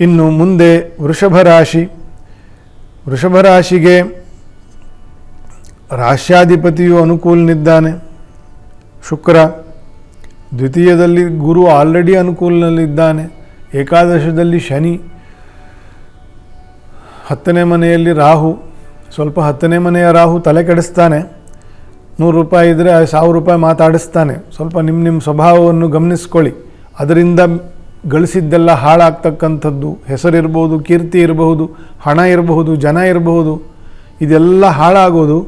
ಇನ್ನು ಮುಂದೆ ವೃಷಭ ರಾಶಿ. ವೃಷಭ ರಾಶಿಗೆ ರಾಶ್ಯಾಧಿಪತಿಯು ಅನುಕೂಲನಿದ್ದಾನೆ. ಶುಕ್ರ, ದ್ವಿತೀಯದಲ್ಲಿ ಗುರು ಆಲ್ರೆಡಿ ಅನುಕೂಲನಲ್ಲಿದ್ದಾನೆ. ಏಕಾದಶದಲ್ಲಿ ಶನಿ, ಹತ್ತನೇ ಮನೆಯಲ್ಲಿ ರಾಹು. ಸ್ವಲ್ಪ ಹತ್ತನೇ ಮನೆಯ ರಾಹು ತಲೆ ಕೆಡಿಸ್ತಾನೆ. ನೂರು ರೂಪಾಯಿ ಇದ್ದರೆ ಸಾವಿರ ರೂಪಾಯಿ ಮಾತಾಡಿಸ್ತಾನೆ. ಸ್ವಲ್ಪ ನಿಮ್ಮ ನಿಮ್ಮ ಸ್ವಭಾವವನ್ನು ಗಮನಿಸ್ಕೊಳ್ಳಿ. ಅದರಿಂದ ಗಳಿಸಿದ್ದೆಲ್ಲ ಹಾಳಾಗ್ತಕ್ಕಂಥದ್ದು. ಹೆಸರಿರ್ಬೋದು, ಕೀರ್ತಿ ಇರಬಹುದು, ಹಣ ಇರಬಹುದು, ಜನ ಇರಬಹುದು. ಇದೆಲ್ಲ ಹಾಳಾಗೋದು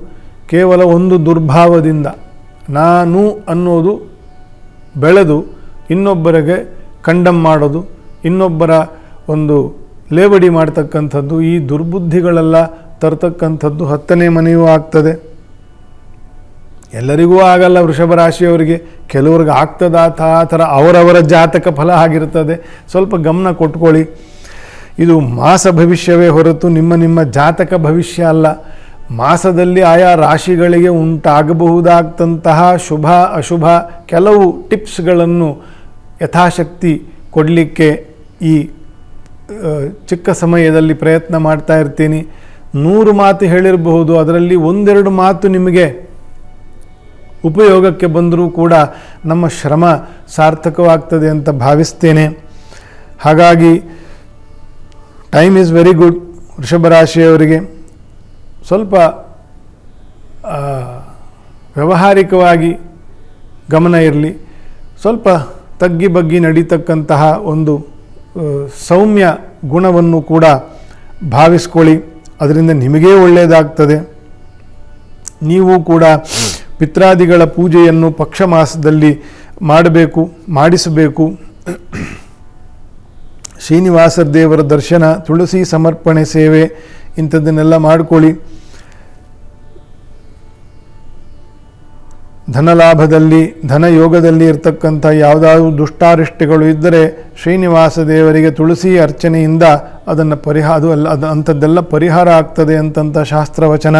ಕೇವಲ ಒಂದು ದುರ್ಭಾವದಿಂದ. ನಾನು ಅನ್ನೋದು ಬೆಳೆದು ಇನ್ನೊಬ್ಬರಿಗೆ ಕಂಡಮ್ ಮಾಡೋದು, ಇನ್ನೊಬ್ಬರ ಒಂದು ಲೇವಡಿ ಮಾಡ್ತಕ್ಕಂಥದ್ದು, ಈ ದುರ್ಬುದ್ಧಿಗಳೆಲ್ಲ ತರ್ತಕ್ಕಂಥದ್ದು ಹತ್ತನೇ ಮನೆಯೂ ಆಗ್ತದೆ. ಎಲ್ಲರಿಗೂ ಆಗಲ್ಲ ವೃಷಭ ರಾಶಿಯವರಿಗೆ. ಕೆಲವ್ರಿಗೆ ಆಗ್ತದ ಆ ಥರ ಅವರವರ ಜಾತಕ ಫಲ ಆಗಿರ್ತದೆ. ಸ್ವಲ್ಪ ಗಮನ ಕೊಟ್ಕೊಳ್ಳಿ. ಇದು ಮಾಸ ಭವಿಷ್ಯವೇ ಹೊರತು ನಿಮ್ಮ ನಿಮ್ಮ ಜಾತಕ ಭವಿಷ್ಯ ಅಲ್ಲ. ಮಾಸದಲ್ಲಿ ಆಯಾ ರಾಶಿಗಳಿಗೆ ಉಂಟಾಗಬಹುದಾದಂತಹ ಶುಭ, ಅಶುಭ ಕೆಲವು ಟಿಪ್ಸ್ಗಳನ್ನು ಯಥಾಶಕ್ತಿ ಕೊಡಲಿಕ್ಕೆ ಈ ಚಿಕ್ಕ ಸಮಯದಲ್ಲಿ ಪ್ರಯತ್ನ ಮಾಡ್ತಾ ಇರ್ತೀನಿ. ನೂರು ಮಾತು ಹೇಳಿರಬಹುದು. ಅದರಲ್ಲಿ ಒಂದೆರಡು ಮಾತು ನಿಮಗೆ ಉಪಯೋಗಕ್ಕೆ ಬಂದರೂ ಕೂಡ ನಮ್ಮ ಶ್ರಮ ಸಾರ್ಥಕವಾಗ್ತದೆ ಅಂತ ಭಾವಿಸ್ತೇನೆ. ಹಾಗಾಗಿ ಟೈಮ್ ಈಸ್ ವೆರಿ ಗುಡ್ ವೃಷಭ ರಾಶಿಯವರಿಗೆ. ಸ್ವಲ್ಪ ವ್ಯಾವಹಾರಿಕವಾಗಿ ಗಮನ ಇರಲಿ. ಸ್ವಲ್ಪ ತಗ್ಗಿ ಬಗ್ಗಿ ನಡೀತಕ್ಕಂತಹ ಒಂದು ಸೌಮ್ಯ ಗುಣವನ್ನು ಕೂಡ ಭಾವಿಸ್ಕೊಳ್ಳಿ. ಅದರಿಂದ ನಿಮಗೇ ಒಳ್ಳೆಯದಾಗ್ತದೆ ನೀವು ಕೂಡ ಪಿತ್ರಾದಿಗಳ ಪೂಜೆಯನ್ನು ಪಕ್ಷ ಮಾಸದಲ್ಲಿ ಮಾಡಬೇಕು, ಮಾಡಿಸಬೇಕು. ಶ್ರೀನಿವಾಸ ದೇವರ ದರ್ಶನ, ತುಳಸಿ ಸಮರ್ಪಣೆ ಸೇವೆ, ಇಂಥದ್ದನ್ನೆಲ್ಲ ಮಾಡಿಕೊಳ್ಳಿ. ಧನಲಾಭದಲ್ಲಿ, ಧನಯೋಗದಲ್ಲಿ ಇರತಕ್ಕಂಥ ಯಾವುದಾದ್ರು ದುಷ್ಟಾರಿಷ್ಟಗಳು ಇದ್ದರೆ ಶ್ರೀನಿವಾಸ ದೇವರಿಗೆ ತುಳಸಿ ಅರ್ಚನೆಯಿಂದ ಅದನ್ನು ಪರಿಹಾರ ಅದು ಅಲ್ಲ, ಅದು ಅಂಥದ್ದೆಲ್ಲ ಪರಿಹಾರ ಆಗ್ತದೆ ಅಂತಂಥ ಶಾಸ್ತ್ರವಚನ.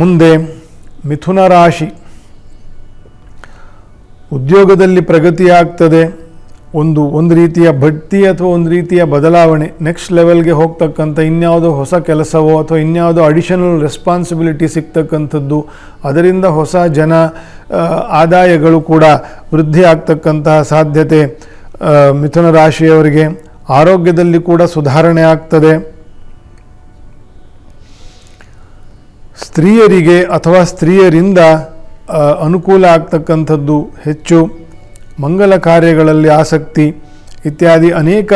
ಮುಂದೆ ಮಿಥುನ ರಾಶಿ. ಉದ್ಯೋಗದಲ್ಲಿ ಪ್ರಗತಿಯಾಗ್ತದೆ. ಒಂದು ಒಂದು ರೀತಿಯ ಬಡ್ತಿ ಅಥವಾ ಒಂದು ರೀತಿಯ ಬದಲಾವಣೆ. ನೆಕ್ಸ್ಟ್ ಲೆವೆಲ್ಗೆ ಹೋಗ್ತಕ್ಕಂಥ ಇನ್ಯಾವುದೋ ಹೊಸ ಕೆಲಸವೋ ಅಥವಾ ಇನ್ಯಾವುದೋ ಅಡಿಷನಲ್ ರೆಸ್ಪಾನ್ಸಿಬಿಲಿಟಿ ಸಿಗ್ತಕ್ಕಂಥದ್ದು. ಅದರಿಂದ ಹೊಸ ಜನ ಆದಾಯಗಳು ಕೂಡ ವೃದ್ಧಿ ಆಗ್ತಕ್ಕಂತಹ ಸಾಧ್ಯತೆ ಮಿಥುನ ರಾಶಿಯವರಿಗೆ. ಆರೋಗ್ಯದಲ್ಲಿ ಕೂಡ ಸುಧಾರಣೆ ಆಗ್ತದೆ. ಸ್ತ್ರೀಯರಿಗೆ ಅಥವಾ ಸ್ತ್ರೀಯರಿಂದ ಅನುಕೂಲ ಆಗ್ತಕ್ಕಂಥದ್ದು ಹೆಚ್ಚು. ಮಂಗಲ ಕಾರ್ಯಗಳಲ್ಲಿ ಆಸಕ್ತಿ ಇತ್ಯಾದಿ ಅನೇಕ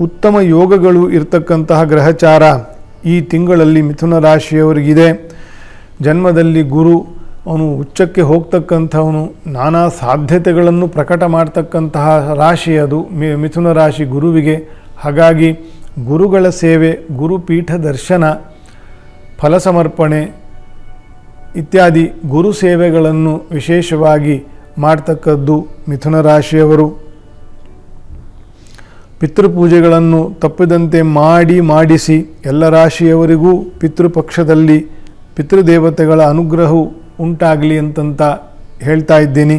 ಉತ್ತಮ ಯೋಗಗಳು ಇರತಕ್ಕಂತಹ ಗ್ರಹಚಾರ ಈ ತಿಂಗಳಲ್ಲಿ ಮಿಥುನ ರಾಶಿಯವರಿಗಿದೆ. ಜನ್ಮದಲ್ಲಿ ಗುರು, ಅವನು ಉಚ್ಚಕ್ಕೆ ಹೋಗ್ತಕ್ಕಂಥವನು, ನಾನಾ ಸಾಧ್ಯತೆಗಳನ್ನು ಪ್ರಕಟ ಮಾಡ್ತಕ್ಕಂತಹ ರಾಶಿ ಅದು ಮಿಥುನ ರಾಶಿ ಗುರುವಿಗೆ. ಹಾಗಾಗಿ ಗುರುಗಳ ಸೇವೆ, ಗುರುಪೀಠ ದರ್ಶನ ಫಲ ಸಮರ್ಪಣೆ ಇತ್ಯಾದಿ ಗುರು ಸೇವೆಗಳನ್ನು ವಿಶೇಷವಾಗಿ ಮಾಡ್ತಕ್ಕದ್ದು ಮಿಥುನ ರಾಶಿಯವರು. ಪಿತೃಪೂಜೆಗಳನ್ನು ತಪ್ಪಿದಂತೆ ಮಾಡಿ ಮಾಡಿಸಿ ಎಲ್ಲ ರಾಶಿಯವರಿಗೂ ಪಿತೃಪಕ್ಷದಲ್ಲಿ ಪಿತೃದೇವತೆಗಳ ಅನುಗ್ರಹವು ಉಂಟಾಗಲಿ ಅಂತಂತ ಹೇಳ್ತಾ ಇದ್ದೀನಿ.